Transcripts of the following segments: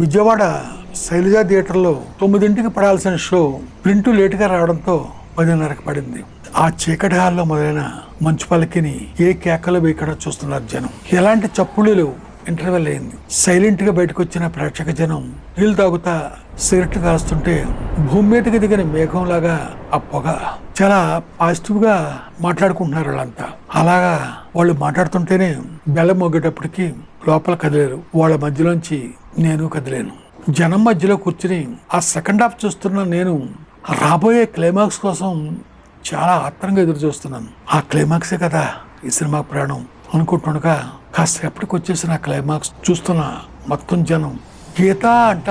విజయవాడ శైలజ థియేటర్లో తొమ్మిదింటికి పడాల్సిన షో ప్రింట్ లేటుగా రావడంతో పదిన్నరకు పడింది. ఆ చీకటి హాల్లో మొదలైన మంచు పలకిని ఏ కేకలు వేయకుండా చూస్తున్నారు జనం. ఎలాంటి చప్పుళ్ళు లేవు ఇంటర్వెల్ అయింది. సైలెంట్గా బయటకు వచ్చిన ప్రేక్షక జనం నీళ్ళు తాగుతా సిగరెట్ కాలుస్తుంటే భూమి మీదకి దిగిన మేఘంలాగా ఆ పొగ చాలా పాజిటివ్గా మాట్లాడుకుంటున్నారు వాళ్ళంతా. అలాగా వాళ్ళు మాట్లాడుతుంటేనే బెల్లం మోగేటప్పటికి లోపల కదిలేరు. వాళ్ళ మధ్యలోంచి నేను కదిలేను. జనం మధ్యలో కూర్చుని ఆ సెకండ్ హాఫ్ చూస్తున్న నేను రాబోయే క్లైమాక్స్ కోసం చాలా ఆత్రంగా ఎదురు చూస్తున్నాను. ఆ క్లైమాక్సే కదా ఈ సినిమా ప్రాణం అనుకుంటుండగా కాసేపటికి వచ్చేసిన క్లైమాక్స్ చూస్తున్న మొత్తం జనం గీత అంట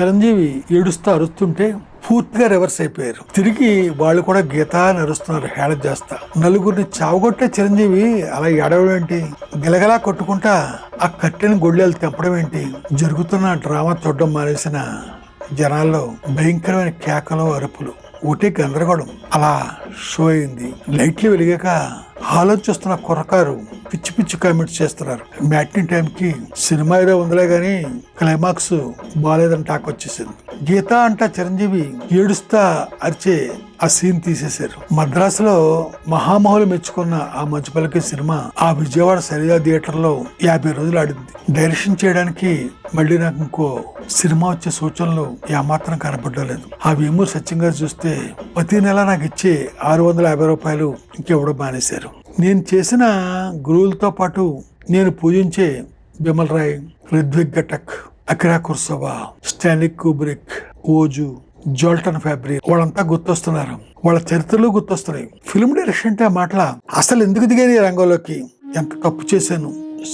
చిరంజీవి ఏడుస్తూ అరుస్తుంటే పూర్తిగా రివర్స్ అయిపోయారు. తిరిగి వాళ్ళు కూడా గీత అని అరుస్తున్నారు చేస్తా. నలుగురిని చావగొట్టే చిరంజీవి అలా ఏడవడం ఏంటి? గిలగలా కొట్టుకుంటా ఆ కట్టెని గొళ్ళెలు తెంపడం ఏంటి? జరుగుతున్న డ్రామా చూడడం మానేసిన జనాల్లో భయంకరమైన కేకలు అరుపులు. ఒకటే గందరగోళం. అలా షో అయింది. లైట్లు వెలిగాక హాలో చూస్తున్న కుర్రకారు పిచ్చి పిచ్చి కామెంట్స్ చేస్తున్నారు. మ్యాట్ని టైంకి సినిమా ఏదో ఉందిలే కానీ క్లైమాక్స్ బాగాలేదని టాక్ వచ్చేసింది. గీత అంట చిరంజీవి ఏడుస్తా అరిచే ఆ సీన్ తీసేశారు. మద్రాసులో మహామహులు మెచ్చుకున్న ఆ మంచుపల్లికి సినిమా ఆ విజయవాడ శైలజ థియేటర్లో యాభై రోజులు ఆడింది. డైరెక్షన్ చేయడానికి మళ్ళీ నాకు ఇంకో సినిమా వచ్చే సూచనలు ఏమాత్రం కనపడలేదు ఆ వేమూరు సత్యం గారు చూస్తే ప్రతి నెల నాకు ఇచ్చే ఆరు వందల యాభై రూపాయలు ఇంకెవడో మానేశారు. నేను చేసిన గురువులతో పాటు నేను పూజించే Bimal Roy Ritwik Ghatak Akira Kurosawa Stanley Kubrick Ozu Zoltan Fabri వాళ్ళంతా గుర్తొస్తున్నారు. వాళ్ళ చరిత్రలు గుర్తొస్తున్నాయి. ఫిల్మ్ డైరెక్షన్ అంటే ఆ మాటల అసలు ఎందుకు దిగాను ఈ రంగంలోకి? ఎంత తప్పు చేశాను?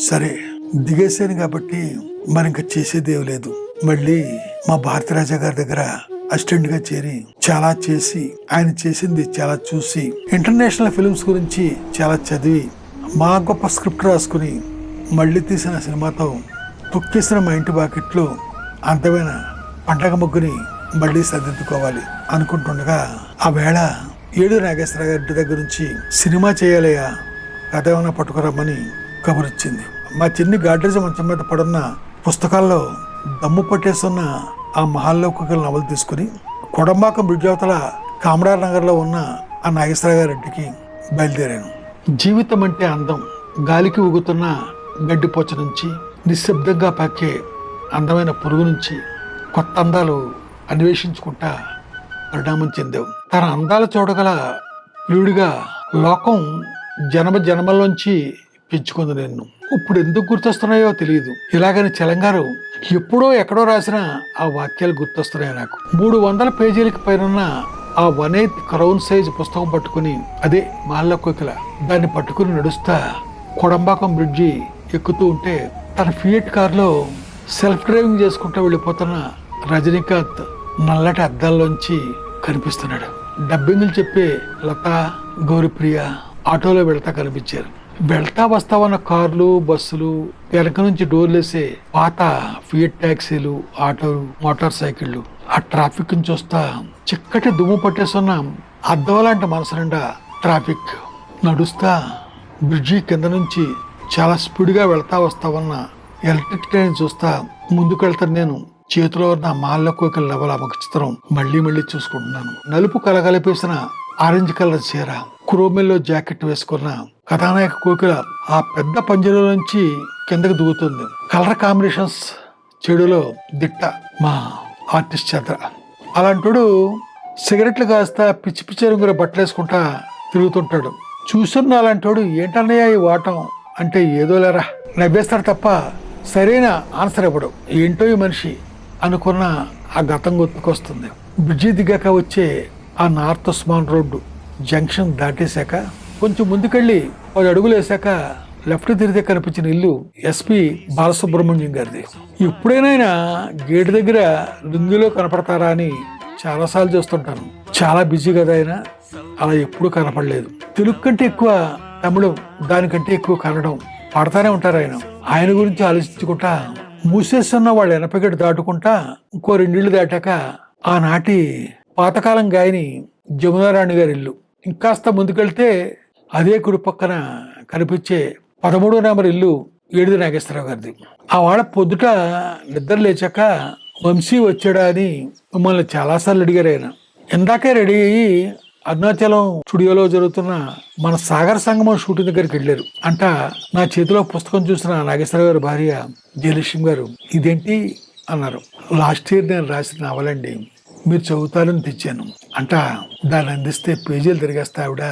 సరే దిగేశాను కాబట్టి మరి ఇంకా చేసేదేవి లేదు. మళ్ళీ మా భారతీరాజా గారి దగ్గర అసిస్టెంట్గా చేరి చాలా చేసి ఆయన చేసింది చాలా చూసి ఇంటర్నేషనల్ ఫిల్మ్స్ గురించి చాలా చదివి మా గొప్ప స్క్రిప్ట్ రాసుకుని మళ్ళీ తీసిన సినిమాతో తొక్కేసిన మా ఇంటి బాకెట్లో అందమైన పండగ ముగ్గుని మళ్ళీ సర్దిద్దుకోవాలి అనుకుంటుండగా ఆ వేళ ఏడు నాగేశ్వర గారి దగ్గర నుంచి సినిమా చేయాలయ్యా కథ ఏమైనా పట్టుకురమ్మని కబురిచ్చింది. మా చిన్ని గాడ్రేజ్ మంచం మీద పడున్న పుస్తకాల్లో దమ్ము పట్టేస్తున్న ఆ మహాల్లోకికల నవలు తీసుకుని కొడంబాకం బ్రిడ్జ్ అవతల నగర్లో ఉన్న ఆ నాగేశ్వర గారి బయలుదేరాను. జీవితం అంటే అందం గాలికి ఊగుతున్న గడ్డిపోచ నుంచి నిశ్శబ్దంగా పాకే అందమైన పురుగు నుంచి కొత్త అందాలు అన్వేషించుకుంటా పరిణామం చెందావు. తన అందాలు చూడగల ప్రియుడిగా లోకం జన్మ జన్మల్లోంచి పెంచుకుంది నిన్ను. ఇప్పుడు ఎందుకు గుర్తొస్తున్నాయో తెలియదు ఇలాగని చలంగారు ఎప్పుడో ఎక్కడో రాసిన ఆ వాక్యాలు గుర్తొస్తున్నాయి నాకు. మూడు వందల పేజీలకు పైన ఆ వన్ ఎయిత్ క్రౌన్ సైజ్ పుస్తకం పట్టుకుని అదే మాల్ల కోకిల దాన్ని పట్టుకుని నడుస్తా కొడంబాకం బ్రిడ్జి ఎక్కుతూ ఉంటే తన ఫియట్ కారులో సెల్ఫ్ డ్రైవింగ్ చేసుకుంటూ వెళ్ళిపోతున్న రజనీకాంత్ నల్లటి అద్దాల్లోంచి కనిపిస్తున్నాడు. డబ్బింగులు చెప్పే లత గౌరిప్రియ ఆటోలో వెళ్తా కనిపించారు. వెళ్తా వస్తావన్న కార్లు బస్సులు వెనక నుంచి డోర్లేసే పాత ఫియట్ ట్యాక్సీలు ఆటోలు మోటార్ సైకిళ్ళు ఆ ట్రాఫిక్ నుంచి చూస్తా చిక్కటి దుమ్ము పట్టేస్తున్న అద్దం లాంటి మనసు నిండా ట్రాఫిక్ నడుస్తా బ్రిడ్జి కింద నుంచి చాలా స్పీడ్గా వెళ్తా వస్తావన్న ఎలక్ట్రిక్ ట్రైన్ చూస్తా ముందుకు వెళ్తాను నేను. చేతిలో ఉన్న మాల్లో కోకిల లవల ఒక చిత్రం మళ్ళీ మళ్ళీ చూసుకుంటున్నాను. నలుపు కలగలిపేసిన ఆరెంజ్ కలర్ చీర క్రోమెల్లో జాకెట్ వేసుకున్న కథానాయక కోకిల ఆ పెద్ద పంజలో నుంచి కిందకి దిగుతుంది. కలర్ కాంబినేషన్స్ చెడులో దిట్ట మా ఆర్టిస్ట్ చంద్ర. అలాంటోడు సిగరెట్లు కాస్తా పిచ్చి పిచ్చి రంగుల బట్టలు వేసుకుంటా తిరుగుతుంటాడు. చూస్తున్న అలాంటోడు ఏంటన్నయ్య ఈ వాటం? అంటే ఏదో లేరా తప్ప సరైన ఆన్సర్ ఇవ్వడు. ఏంటో ఈ మనిషి అనుకున్న ఆ గతం గుర్తుకొస్తుంది. బ్రిడ్జి దిగాక వచ్చే ఆ నార్త్ ఉస్మాన్ రోడ్డు జంక్షన్ దాటేశాక కొంచెం ముందుకెళ్ళి పది అడుగులు వేశాక లెఫ్ట్ తిరిగితే కనిపించిన ఇల్లు ఎస్పి బాలసుబ్రహ్మణ్యం గారిది. ఎప్పుడైనా ఆయన గేటు దగ్గర లుంగిలో కనపడతారా అని చాలాసార్లు చూస్తుంటాను. చాలా బిజీ కదా ఆయన. అలా ఎప్పుడూ కనపడలేదు. తెలుగు కంటే ఎక్కువ తమ్ముడు దానికంటే ఎక్కువ కనడం పడతానే ఉంటారు ఆయన. ఆయన గురించి ఆలోచించుకుంటా మూసేస్తున్న వాళ్ళు ఎనపగడ్డ దాటుకుంటా ఇంకో రెండిళ్ళు దాటాక ఆనాటి పాతకాలం గాయని జమునారాణి గారి ఇల్లు. ఇంకాస్త ముందుకెళ్తే అదే కుడి పక్కన కనిపించే పదమూడో నెంబర్ ఇల్లు ఏడిది నాగేశ్వరరావు గారిది. ఆ వాళ్ళ పొద్దుట నిద్ర లేచాక వంశీ వచ్చాడా అని మిమ్మల్ని చాలాసార్లు అడిగారు ఆయన. ఇందాకే రెడీ అయ్యి అరుణాచలం స్టూడియోలో జరుగుతున్న మన సాగర్ సంగమం షూటింగ్ దగ్గరికి వెళ్ళారు. అంట నా చేతిలో పుస్తకం చూసిన నాగేశ్వరరావు గారి భార్య జయలక్ష్మి గారు ఇదేంటి? అన్నారు. లాస్ట్ ఇయర్ నేను రాసిన నవలండి మీరు చదువుతారని తెచ్చాను. అంట దాన్ని అందిస్తే పేజీలు తిరిగేస్తా ఆవిడ.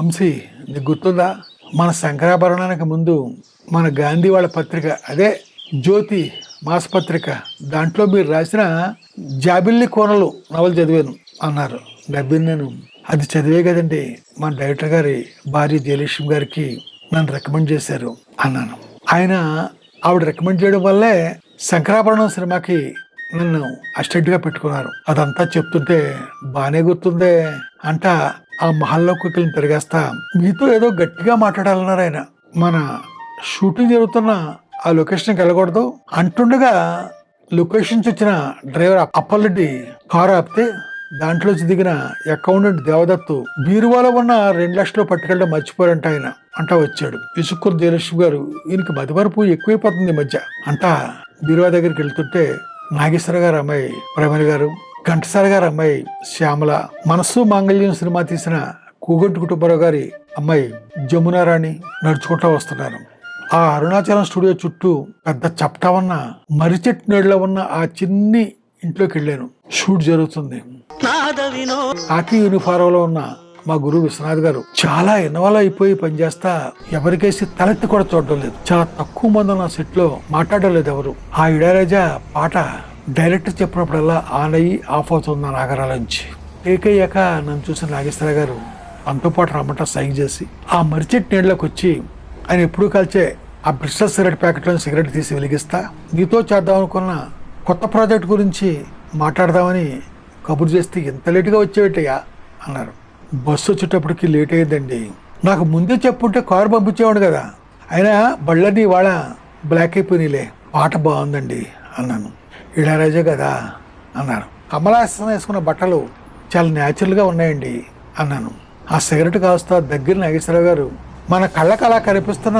వంశీ నీకు గుర్తుందా? మన శంకరాభరణానికి ముందు మన గాంధీ వాళ్ళ పత్రిక అదే జ్యోతి మాసపత్రిక దాంట్లో మీరు రాసిన జాబిల్లి కోనలు నవలు చదివాను అన్నారు. డబ్బిని నేను. అది చదివే కదండి. మన డైరెక్టర్ గారి భార్య జయలక్ష్మి గారికి నన్ను రికమెండ్ చేశారు అన్నాను. ఆయన ఆవిడ రికమెండ్ చేయడం వల్లే శంకరాభరణం సినిమాకి నన్ను అసిస్టెంట్గా పెట్టుకున్నారు. అదంతా చెప్తుంటే బాగానే గుర్తుందే అంట ఆ మహల్లో కుక్కలను తిరిగేస్తా మీతో ఏదో గట్టిగా మాట్లాడాలన్నారు ఆయన. మన షూటింగ్ జరుగుతున్న ఆ లొకేషన్కి వెళ్ళకూడదు అంటుండగా లొకేషన్స్ వచ్చిన డ్రైవర్ అప్పలరెడ్డి కారు ఆపితే దాంట్లోంచి దిగిన అకౌంటెంట్ దేవదత్తు బీరువాలో ఉన్న రెండు లక్షలు పట్టుకెళ్ళడం మర్చిపోయారంట ఆయన. అంటా వచ్చాడు. విసుక్కురు జయలక్ష్మి గారు ఈయనకి మదివరపు ఎక్కువైపోతుంది ఈ మధ్య అంతా బీరువా దగ్గరికి వెళ్తుంటే నాగేశ్వర గారు అమ్మాయి ప్రమణి గారు ఘంటసాల గారు అమ్మాయి శ్యామల మనస్సు మాంగళ్యం సినిమా తీసిన కూగొట్టు కుటుంబరావు గారి అమ్మాయి జమునారాణి నడుచుకుంటూ వస్తున్నారు. ఆ అరుణాచలం స్టూడియో చుట్టూ పెద్ద చప్టా ఉన్న మరిచెట్టు నీళ్ళలో ఉన్న ఆ చిన్ని ఇంట్లోకి వెళ్ళాను షూట్ జరుగుతుంది. కాకి యూనిఫారంలో ఉన్న మా గురువు విశ్వనాథ్ గారు చాలా ఇన్వాల్వ్ అయిపోయి పనిచేస్తా ఎవరికేసి తలెత్తి కూడా చూడడం లేదు. చాలా తక్కువ మంది ఉన్న సెట్లో మాట్లాడడం లేదు ఎవరు. ఆ ఇడారాజా పాట డైరెక్టర్ చెప్పినప్పుడల్లా ఆన్ అయ్యి ఆఫ్ అవుతుంది నా నాగరాల నుంచి. టేక్ అయ్యాక నన్ను చూసిన నాగేశ్వర గారు అంతో పాటు రమ్మంట సైన్ చేసి ఆ మరిచెట్టు నీళ్ళకి వచ్చి ఆయన ఎప్పుడూ కలిచే ఆ బ్రిస్టల్ సిగరెట్ ప్యాకెట్లో సిగరెట్ తీసి వెలిగిస్తా. నీతో చేద్దాం అనుకున్న కొత్త ప్రాజెక్ట్ గురించి మాట్లాడదామని కబురు చేస్తే ఎంత లేటుగా వచ్చేవిటయ్యా అన్నారు. బస్సు వచ్చేటప్పటికి లేట్ అయ్యిందండి నాకు ముందే చెప్పుంటే కారు పంపించేవాడు కదా. అయినా బళ్ళని వాళ్ళ బ్లాక్ అయిపోయినాయిలే. పాట బాగుందండి అన్నాను. ఇళరాజే కదా అన్నారు. కమలాసనం వేసుకున్న బట్టలు చాలా న్యాచురల్గా ఉన్నాయండి అన్నాను. ఆ సిగరెట్ కాస్త దగ్గర నాగేశ్వరరావు గారు మన కళ్ళకు అలా కనిపిస్తున్న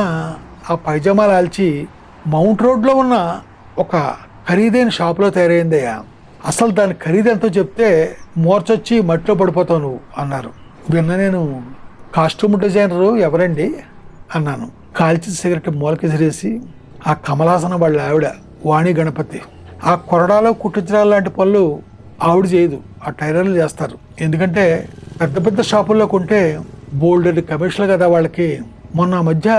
ఆ పైజమా లాల్చి మౌంట్ రోడ్లో ఉన్న ఒక ఖరీదైన షాపులో తయారైందయ్యా. అసలు దాని ఖరీదు ఎంతో చెప్తే మోర్చొచ్చి మట్టిలో పడిపోతావు నువ్వు అన్నారు. విన్న నేను కాస్ట్యూమ్ డిజైనరు ఎవరండి? అన్నాను. కాల్చిన సిగరెట్ మూలకెసిరేసి ఆ కమలాసన వాళ్ళ ఆవిడ వాణి గణపతి. ఆ కొరడాలో కుట్టించడాలు లాంటి పనులు ఆవిడ చేయదు ఆ టైలర్లు చేస్తారు. ఎందుకంటే పెద్ద పెద్ద షాపుల్లో కొంటే బోల్డెడ్ కమిషన్లు కదా వాళ్ళకి. మొన్న మధ్య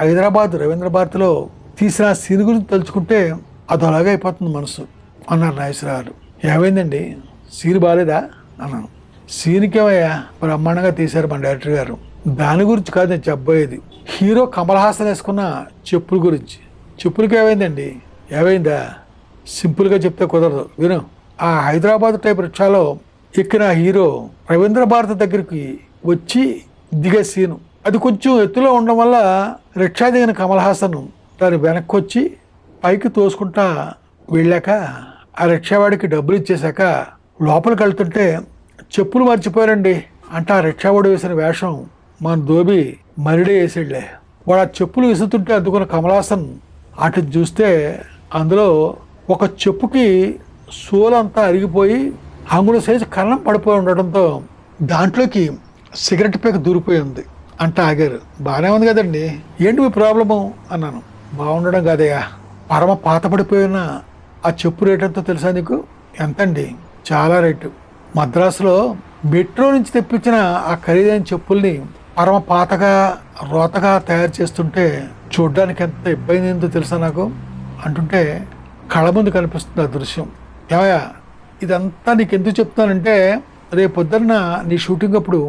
హైదరాబాద్ రవీంద్ర భారతిలో తీసిన సీన్ గురించి తలుచుకుంటే అది అలాగే అయిపోతుంది మనసు అన్నారు నాయసరావు ఏమైందండి? సీన్ బాగాలేదా అన్నాను. సీన్కేమయ్యా? బ్రహ్మాండంగా తీశారు మన డైరెక్టర్ గారు. దాని గురించి కాదు నేను చెప్పబోయేది. హీరో కమల్ హాసన్ వేసుకున్న చెప్పుల గురించి. చెప్పులకి ఏమైందండి? ఏమైందా? సింపుల్గా చెప్తే కుదరదు. విను. ఆ హైదరాబాద్ టైప్ రిక్షాలో ఎక్కిన హీరో రవీంద్ర భారతి దగ్గరికి వచ్చి దిగే సీను. అది కొంచెం ఎత్తులో ఉండడం వల్ల రిక్షా దిగిన కమల్ హాసన్ దాని వెనక్కి వచ్చి పైకి తోసుకుంటా వెళ్ళాక ఆ రిక్షావాడికి డబ్బులు ఇచ్చేశాక లోపలికి వెళ్తుంటే చెప్పులు మర్చిపోయారండి. అంటే ఆ రిక్షావాడు వేసిన వేషం మన దోబి మరిడే వేసాడులే వాడు ఆ చెప్పులు విసుతుంటే అందుకున్న కమలాసన్ అటు చూస్తే అందులో ఒక చెప్పుకి సోలంతా అరిగిపోయి అంగుళ సైజు కన్నం పడిపోయి ఉండడంతో దాంట్లోకి సిగరెట్ పేక దూరిపోయి ఉంది. అంటే ఆగారు. బాగానే ఉంది కదండి. ఏంటి మీ ప్రాబ్లము? అన్నాను. బాగుండడం కాదయ్యా. పరమ పాత పడిపోయిన ఆ చెప్పు రేట్ ఎంతో తెలుసా నీకు? ఎంతండి? చాలా రేటు మద్రాసులో మెట్రో నుంచి తెప్పించిన ఆ ఖరీదైన చెప్పుల్ని పరమ పాతగా రోతగా తయారు చేస్తుంటే చూడ్డానికి ఎంత ఇబ్బంది ఏందో తెలుసా నాకు? అంటుంటే కళ ముందు కనిపిస్తుంది ఆ దృశ్యం. ఏమయ్యా ఇదంతా నీకు ఎందుకు చెప్తానంటే రేపు పొద్దున్న నీ షూటింగ్ అప్పుడు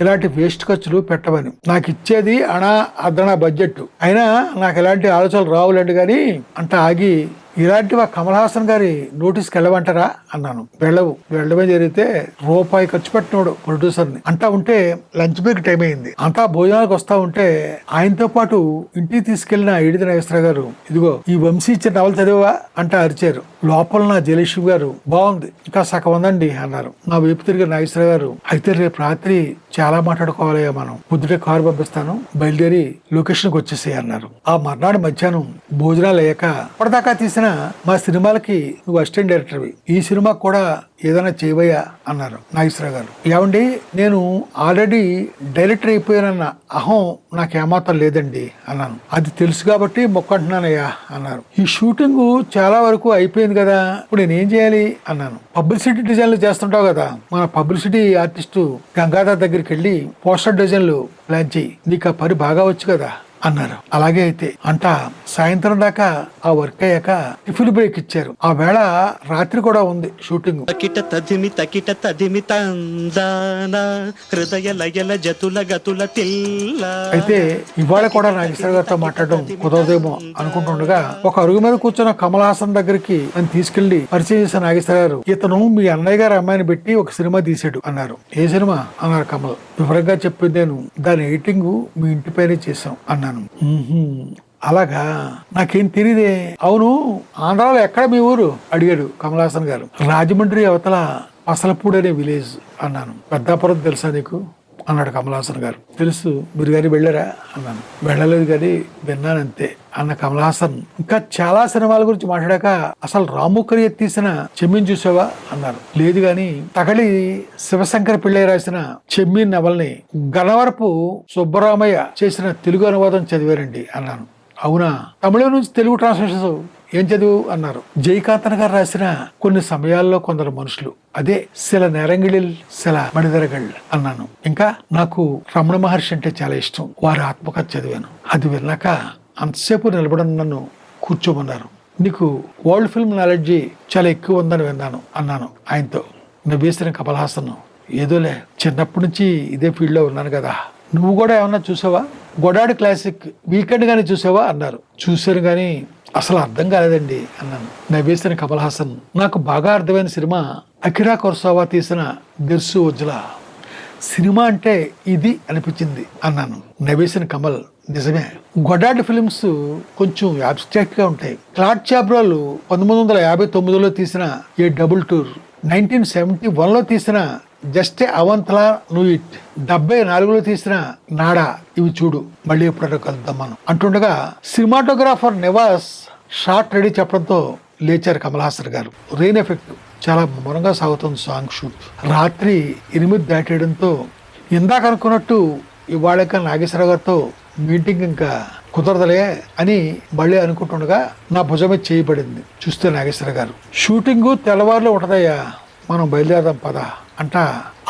ఇలాంటి వేస్ట్ ఖర్చులు పెట్టవని నాకు ఇచ్చేది అనా అదనా బడ్జెట్ అయినా నాకు ఎలాంటి ఆలోచనలు రావులేండి కానీ అంట ఆగి ఇలాంటివి ఆ కమల్ హాసన్ గారి నోటీస్కి వెళ్ళమంటారా? అన్నాను. వెళ్ళవు. వెళ్ళడమే జరిగితే రూపాయి ఖర్చు పెట్టినోడు ప్రొడ్యూసర్ని. అంటా ఉంటే లంచ్ బ్రేక్ టైం అయింది. అంతా భోజనాలకు వస్తా ఉంటే ఆయనతో పాటు ఇంటికి తీసుకెళ్ళిన ఇడిది నాగేశ్వర గారు ఇదిగో ఈ వంశీ ఇచ్చిన నవల చదివా అంట అరిచారు. లోపల నా జయలక్ష్మి గారు బాగుంది. ఇంకా సగం ఉందండి అన్నారు. నా వైపు తిరిగి నాగేశ్వర గారు అయితే రేపు రాత్రి చాలా మాట్లాడుకోవాలి మనం. పొద్దుటే కారు పంపిస్తాను బయలుదేరి లొకేషన్కి వచ్చేసేయన్నారు ఆ మర్నాడు మధ్యాహ్నం భోజనాలు అయ్యాక అప్పటిదాకా తీసిన మా సినిమాలకి నువ్వు అసిస్టెంట్ డైరెక్టర్వి ఈ సినిమా కూడా ఏదైనా చేయబోయా అన్నారు నాగేశ్వరరావు గారు. ఏమండి? నేను ఆల్రెడీ డైరెక్టర్ అయిపోయానన్న అహం నాకు ఏమాత్రం లేదండి అన్నాను. అది తెలుసు కాబట్టి మొక్కంటున్నానయ్యా అన్నారు. ఈ షూటింగ్ చాలా వరకు అయిపోయింది కదా ఇప్పుడు నేనేం చేయాలి అన్నాను. పబ్లిసిటీ డిజైన్లు చేస్తుంటావు కదా మన పబ్లిసిటీ ఆర్టిస్టు గంగాధర్ దగ్గరికి వెళ్ళి పోస్టర్ డిజైన్లు ప్లాన్ చేయి. నీకు ఆ పని బాగా వచ్చు కదా అన్నారు. అలాగే అయితే అంట సాయంత్రం దాకా ఆ వర్క్ అయ్యాక టిఫిన్ బ్రేక్ ఇచ్చారు. ఆ వేళ రాత్రి కూడా ఉంది షూటింగ్. తకిట తదిమి తకిట తదిమి తందాన హృదయ లయల జతుల గతుల తిల్ల. అయితే ఇవాళ కూడా నాగేశ్వర గారితో మాట్లాడడం కుదరదేమో అనుకుంటుండగా ఒక అరుగు మీద కూర్చున్న కమల్ హాసన్ దగ్గరికి నన్ను తీసుకెళ్ళి పరిచయం చేసిన నాగేశ్వర గారు ఇతను మీ అన్నయ్య గారి అమ్మాయిని పెట్టి ఒక సినిమా తీసాడు అన్నారు. ఏ సినిమా? అన్నారు కమల్. వివరంగా చెప్పింది నేను దాని ఎడిటింగ్ మీ ఇంటిపైనే చేసాం అన్నాను "మ్మ్హ్మ్. అలాగా నాకేం తెలియదే అవును ఆంధ్రాలో ఎక్కడ మీ ఊరు? అడిగాడు కమల్ హాసన్ గారు. రాజమండ్రి అవతల పసలపూడి అనే విలేజ్ అన్నాను. పెద్దాపురం తెలుసా నీకు? అన్నాడు కమలాసన్ గారు. తెలుసు మీరు కానీ వెళ్ళారా? అన్నాను. వెళ్ళలేదు కానీ విన్నాను అంతే అన్న కమలహాసన్ ఇంకా చాలా సినిమాల గురించి మాట్లాడాక అసలు రాముకరి తీసిన చెమ్మిని చూసావా? అన్నారు. లేదు గాని తగలి శివశంకర పిళ్ళై రాసిన చెమ్మీన్ నవల్ని గనవరపు సుబ్బరామయ్య చేసిన తెలుగు అనువాదం చదివారండి అన్నాను. అవునా? తమిళం నుంచి తెలుగు ట్రాన్స్లేషన్స్ ఏం చదువు అన్నారు? జయకాంతన్ గారు రాసిన కొన్ని సమయాల్లో కొందరు మనుషులు అదే శిల నేరంగిళిల్ శిల మణిదరగళ్ అన్నాను. ఇంకా నాకు రమణ మహర్షి అంటే చాలా ఇష్టం. వారి ఆత్మకథ చదివాను. అది విన్నాక అంతసేపు నిలబడి నన్ను కూర్చోమన్నారు. నీకు వరల్డ్ ఫిల్మ్ నాలెడ్జి చాలా ఎక్కువ ఉందని విన్నాను అన్నాను. ఆయనతో నవ్వేసిన కమల్ హాసన్ ఏదోలే చిన్నప్పటి నుంచి ఇదే ఫీల్డ్లో ఉన్నాను కదా. నువ్వు కూడా ఏమన్నా చూసావా? గొడాడు క్లాసిక్ వీకెండ్ కానీ చూసావా? అన్నారు. చూశాను కానీ అసలు అర్థం కాలేదండి అన్నాను. నవ్వేసిన కమల్ హాసన్ నాకు బాగా అర్థమైన సినిమా అకిరా కొరసావా తీసిన దెర్సు ఉజ్జల. సినిమా అంటే ఇది అనిపించింది అన్నాను. నవేసిన కమల్ నిజమే. గొడాడ్ ఫిలిమ్స్ కొంచెం అబ్స్ట్రాక్ట్గా ఉంటాయి. క్లాట్ చాబ్రాలు పంతొమ్మిది వందల యాభై తొమ్మిదిలో తీసిన ఏ డబుల్ టూర్ నైన్టీన్ సెవెంటీ వన్లో తీసిన జస్ట్ అవంతలా నువ్వు డెబ్బై నాలుగులో తీసిన నాడా ఇవి చూడు మళ్ళీ ఎప్పుడైనా కలుద్దాం మనం. అంటుండగా సినిమాటోగ్రాఫర్ నివాస్ షార్ట్ రెడీ చెప్పడంతో లేచారు కమల్ హాసన్ గారు. రెయిన్ ఎఫెక్ట్ చాలా మౌనంగా సాగుతుంది సాంగ్ షూట్. రాత్రి ఎనిమిది దాటేయడంతో ఇందాక అనుకున్నట్టు ఇవాళక ఇంకా నాగేశ్వర గారితో మీటింగ్ ఇంకా కుదరదలే అని మళ్ళీ అనుకుంటుండగా నా భుజమే చేయబడింది చూస్తే నాగేశ్వర గారు. షూటింగ్ తెల్లవారులో ఉంటదయ్యా. మనం బయలుదేరదాం పద అంట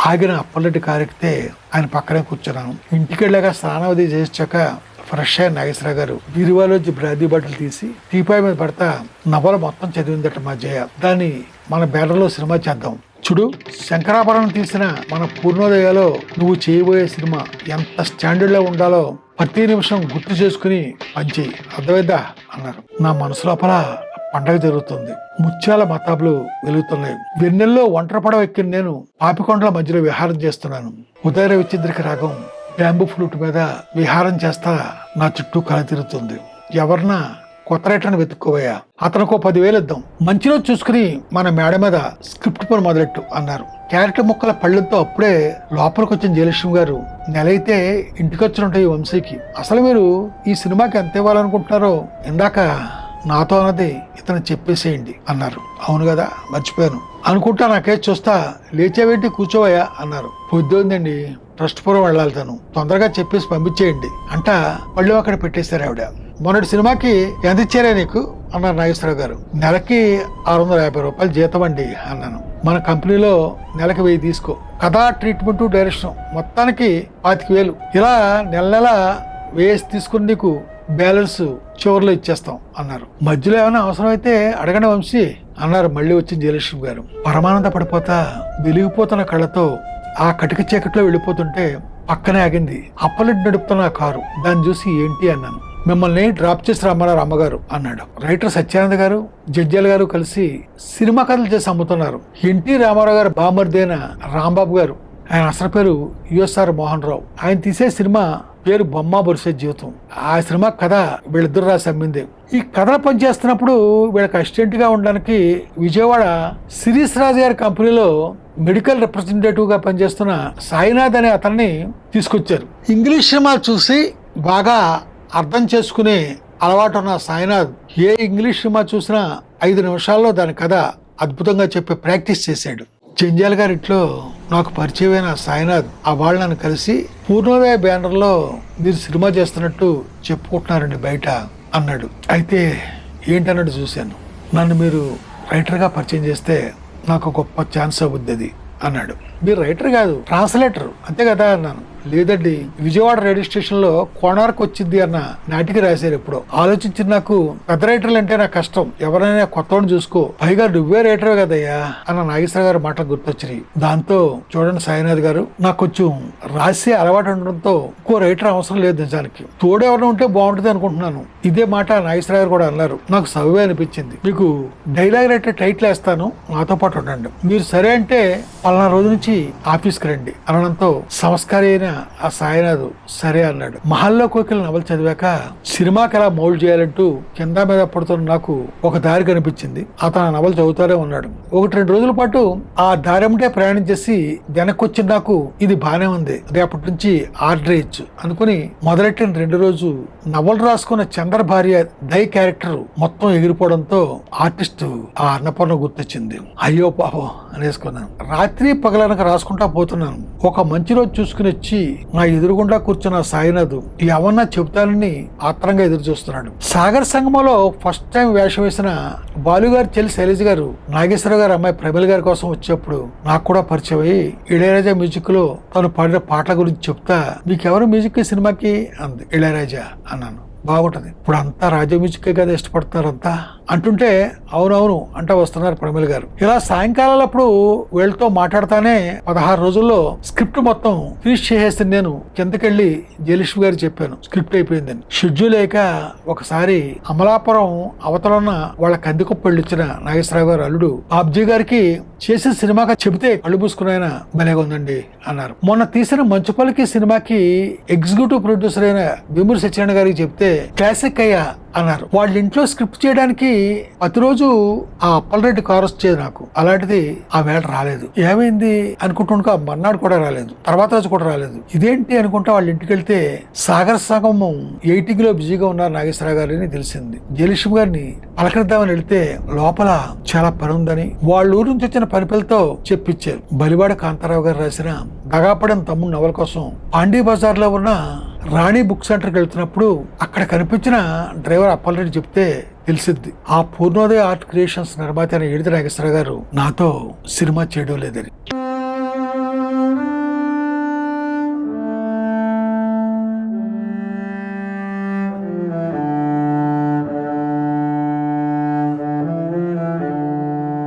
ఆగిన అప్పలరెడ్డి కారెక్తే ఆయన పక్కనే కూర్చున్నాను. ఇంటికి వెళ్ళాక స్నానం అది చేసాక ఫ్రెష్ అయిన నాగేశ్వర గారు బీరువాలోంచి బ్రాది బట్టలు తీసి టీపాయ్ మీద పడతా నవల మొత్తం చదివిందట మా జయ. దాన్ని మన బ్యానర్లో సినిమా చేద్దాం. చూడు శంకరాభరణం తీసిన మన పూర్ణోదయలో నువ్వు చేయబోయే సినిమా ఎంత స్టాండర్డ్లో ఉండాలో ప్రతి నిమిషం గుర్తు చేసుకుని పనిచేయి. అర్థమైందా? అన్నారు. నా మనసు లోపల పండగ జరుగుతుంది. ముత్యాల మతాబులు వెలుగుతున్నాయి. వెన్నెల్లో ఒంటరి పడవ ఎక్కిన నేను పాపికొండల మధ్యలో విహారం చేస్తున్నాను. ఉదయ విచిద్రిక రాగం బ్యాంబు ఫ్లూట్ మీద విహారం చేస్తా నా చుట్టూ కల తిరుగుతుంది. ఎవరన్నా కొత్త రైటర్ని వెతుక్కోవయ్యా. అతనికి పదివేలు ఇద్దాం. మంచి రోజు చూసుకుని మన మేడ మీద స్క్రిప్ట్ పని మొదలెట్టు అన్నారు. క్యారెట్ ముక్కల పళ్ళతో అప్పుడే లోపలికి వచ్చిన జయలక్ష్మి గారు నెలైతే అయితే ఇంటికి వచ్చినట్టు ఈ వంశీకి. అసలు మీరు ఈ సినిమాకి ఎంత ఇవ్వాలనుకుంటున్నారో ఇందాక నాతో అన్నది ఇతను చెప్పేసేయండి అన్నారు. అవును కదా మర్చిపోయాను. అనుకుంటా నాకే చూస్తా లేచేవేంటి కూర్చోవయ్యా అన్నారు. పొద్దుందండి ట్రస్ట్ పూర్వం వెళ్ళాలి తను. తొందరగా చెప్పేసి పంపించేయండి అంట మళ్ళీ అక్కడ పెట్టేశారు ఆవిడ. మొన్నటి సినిమాకి ఎంత ఇచ్చారే నీకు? అన్నారు నాగేశ్వరరావు గారు. నెలకి ఆరు వందల యాభై రూపాయలు జీతం అండి అన్నాను. మన కంపెనీలో నెలకి వెయ్యి తీసుకో. కథా ట్రీట్మెంట్ డైరెక్షన్ మొత్తానికి పాతిక వేలు. ఇలా నెల నెల వేసి తీసుకుని నీకు బ్యాలెన్స్ చివరిలో ఇచ్చేస్తాం అన్నారు. మధ్యలో ఏమైనా అవసరం అయితే అడగండి వంశీ అన్నారు మళ్ళీ వచ్చి జయలక్ష్మి గారు. పరమానంద పడిపోతా వెలిగిపోతున్న కళ్ళతో ఆ కటిక చీకట్లో వెళ్ళిపోతుంటే పక్కనే ఆగింది. అప్పలెట్ నడుపుతున్న కారు. దాన్ని చూసి ఏంటి అన్నాను. మిమ్మల్ని డ్రాప్ చేసి రమ్మన్నారు అమ్మగారు అన్నాడు. రైటర్ సత్యానంద గారు జడ్జాల గారు కలిసి సినిమా కథలు చేసి అమ్ముతున్నారు. ఎన్టీ రామారావు గారు బామర్దైన రాంబాబు గారు. ఆయన అసలు పేరు యుఎస్ఆర్ మోహన్ రావు. ఆయన తీసే సినిమా పేరు బొమ్మ బొరిసే జీవితం. ఆ సినిమా కథ వీళ్ళిద్దరు రాసి అమ్మింది ఈ కథలు పనిచేస్తున్నప్పుడు వీళ్ళకి అసిస్టెంట్గా ఉండడానికి విజయవాడ సిరీస్ రాజు గారి కంపెనీలో మెడికల్ రిప్రజెంటేటివ్గా పనిచేస్తున్న సాయినాథ్ అనే అతన్ని తీసుకొచ్చారు. ఇంగ్లీష్ సినిమాలు చూసి బాగా అర్థం చేసుకునే అలవాటు ఉన్న సాయినాథ్ ఏ ఇంగ్లీష్ సినిమా చూసినా ఐదు నిమిషాల్లో దాని కథ అద్భుతంగా చెప్పి ప్రాక్టీస్ చేశాడు. చెంజాల్ గారి ఇంట్లో నాకు పరిచయమైన సాయినాథ్ ఆ వాళ్ళు నన్ను కలిసి పూర్ణోదయ బ్యానర్లో మీరు సినిమా చేస్తున్నట్టు చెప్పుకుంటున్నారండి బయట అన్నాడు. అయితే ఏంటన్నట్టు చూశాను. నన్ను మీరు రైటర్గా పరిచయం చేస్తే నాకు గొప్ప ఛాన్స్ అవుద్ది అది అన్నాడు. మీరు రైటర్ కాదు ట్రాన్స్లేటర్. అంతే కదా అన్నాను. లేదండి విజయవాడ రైల్వే స్టేషన్లో కోణార్క్ వచ్చింది అన్న నాటికి రాశారు ఎప్పుడో. ఆలోచించి నాకు పెద్ద రైటర్లు అంటే నాకు కష్టం. ఎవరైనా కొత్తవాడిని చూసుకో. పైగా నువ్వే రైటర్ కదయ్యా అన్న నాగేశ్వర గారి మాటలు గుర్తొచ్చినాయి. దాంతో చూడండి సాయినాథ్ గారు నాకు కొంచెం రాసే అలవాటు ఉండడంతో ఇంకో రైటర్ అవసరం లేదు నిజానికి. తోడు ఎవరైనా ఉంటే బాగుంటుంది అనుకుంటున్నాను. ఇదే మాట నాగేశ్వర గారు కూడా అన్నారు. నాకు సవ్వే అనిపించింది. మీకు డైలాగ్ రైటర్ టైటిల్ వేస్తాను. నాతో పాటు ఉండండి. మీరు సరే అంటే పలానా రోజు నుంచి ఆఫీస్కి రండి అనడంతో సంస్కారి అయిన ఆ సాయినాథ్ సరే అన్నాడు. మహల్లో కోకిల నవల చదివాక సినిమాకి ఎలా మౌల్డ్ చేయాలంటూ కింద మీద పడుతున్న నాకు ఒక దారి కనిపించింది. అతను ఆ నవలు చదువుతూనే ఉన్నాడు. ఒకటి రెండు రోజుల పాటు ఆ దారి ఉంటే ప్రయాణం చేసి వెనక్కి నాకు ఇది బాగానే ఉంది. రేపటి నుంచి ఆర్డర్ ఇచ్చు అనుకుని మొదలెట్టిన రెండు రోజు నవలు రాసుకున్న చంద్ర భార్య దై క్యారెక్టర్ మొత్తం ఎగిరిపోవడంతో ఆర్టిస్ట్ ఆ అన్నపూర్ణ గుర్తొచ్చింది. అయ్యో పాపం అనేసుకున్నాను. రాత్రి పగలనక రాసుకుంటా పోతున్నాను. ఒక మంచి రోజు చూసుకుని వచ్చి నా ఎదురుగుండా కూర్చున్న సాయినాథ్ ఏమన్నా చెబుతానని ఆత్రంగా ఎదురు చూస్తున్నాడు సాగర్ సంగమంలో ఫస్ట్ టైం వేషం వేసిన బాలుగారు చెల్లి శైలజ గారు నాగేశ్వర గారు అమ్మాయి ప్రమిళ గారి కోసం వచ్చేప్పుడు నాకు కూడా పరిచయం అయ్యి ఇళయరాజా మ్యూజిక్లో తను పాడిన పాటల గురించి చెప్తా మీకెవరు మ్యూజిక్ సినిమాకి? అంది. ఇళయరాజా అన్నాను. బాగుంటది. ఇప్పుడు అంతా రాజా మ్యూజిక్ కదా ఇష్టపడతారంతా? అంటుంటే అవునవును అంటా వస్తున్నారు ప్రమిళ గారు. ఇలా సాయంకాలాలప్పుడు వీళ్ళతో మాట్లాడతానే పదహారు రోజుల్లో స్క్రిప్ట్ మొత్తం ఫినిష్ చేసేసి నేను. కిందకెళ్ళి జలిష్ గారు చెప్పాను. స్క్రిప్ట్ అయిపోయిందని. షెడ్యూల్ లేక ఒకసారి అమలాపురం అవతలన్న వాళ్ళ కందికొప్ప వెళ్ళొచ్చిన నాగేశ్వరరావు గారు అల్లుడు బాబ్జీ గారికి చేసిన సినిమాగా చెబితే కళ్ళు మూసుకున్నాయన భలేగా ఉందండి అన్నారు. మొన్న తీసిన మంచుపల్లికి సినిమాకి ఎగ్జిక్యూటివ్ ప్రొడ్యూసర్ అయిన భీముడు సత్యనారాయణ గారికి చెప్తే క్లాసిక్ అయ్యా అన్నారు. వాళ్ళ ఇంట్లో స్క్రిప్ట్ చేయడానికి ప్రతిరోజు ఆ అప్పలరెడ్డి కారు వచ్చేది నాకు. అలాంటిది ఆ వేళ రాలేదు. ఏమైంది అనుకుంటుండగా మర్నాడు కూడా రాలేదు. తర్వాత రోజు కూడా రాలేదు. ఇదేంటి అనుకుంటా వాళ్ళ ఇంటికి వెళ్తే సాగర్ సగము ఎయిటింగ్లో బిజీగా ఉన్నారు నాగేశ్వరరావు గారు అని తెలిసింది. జయలక్ష్మి గారిని పలకరిద్దామని వెళ్తే లోపల చాలా పని ఉందని వాళ్ళ ఊరు నుంచి వచ్చిన పని పిల్లతో చెప్పించారు. బలివాడ కాంతారావు గారు రాసిన దగాపడిన తమ్ముడు నవల కోసం పాండీ బజార్లో ఉన్న రాణి బుక్ సెంటర్కి వెళ్తున్నప్పుడు అక్కడ కనిపించిన డ్రైవర్ అప్పలరెడ్డి చెప్తే తెలిసిద్ది. ఆ పూర్ణోదయ ఆర్ట్ క్రియేషన్స్ నిర్మాత అయిన ఏడిది నాగేశ్వర గారు నాతో సినిమా చేయడం లేదని.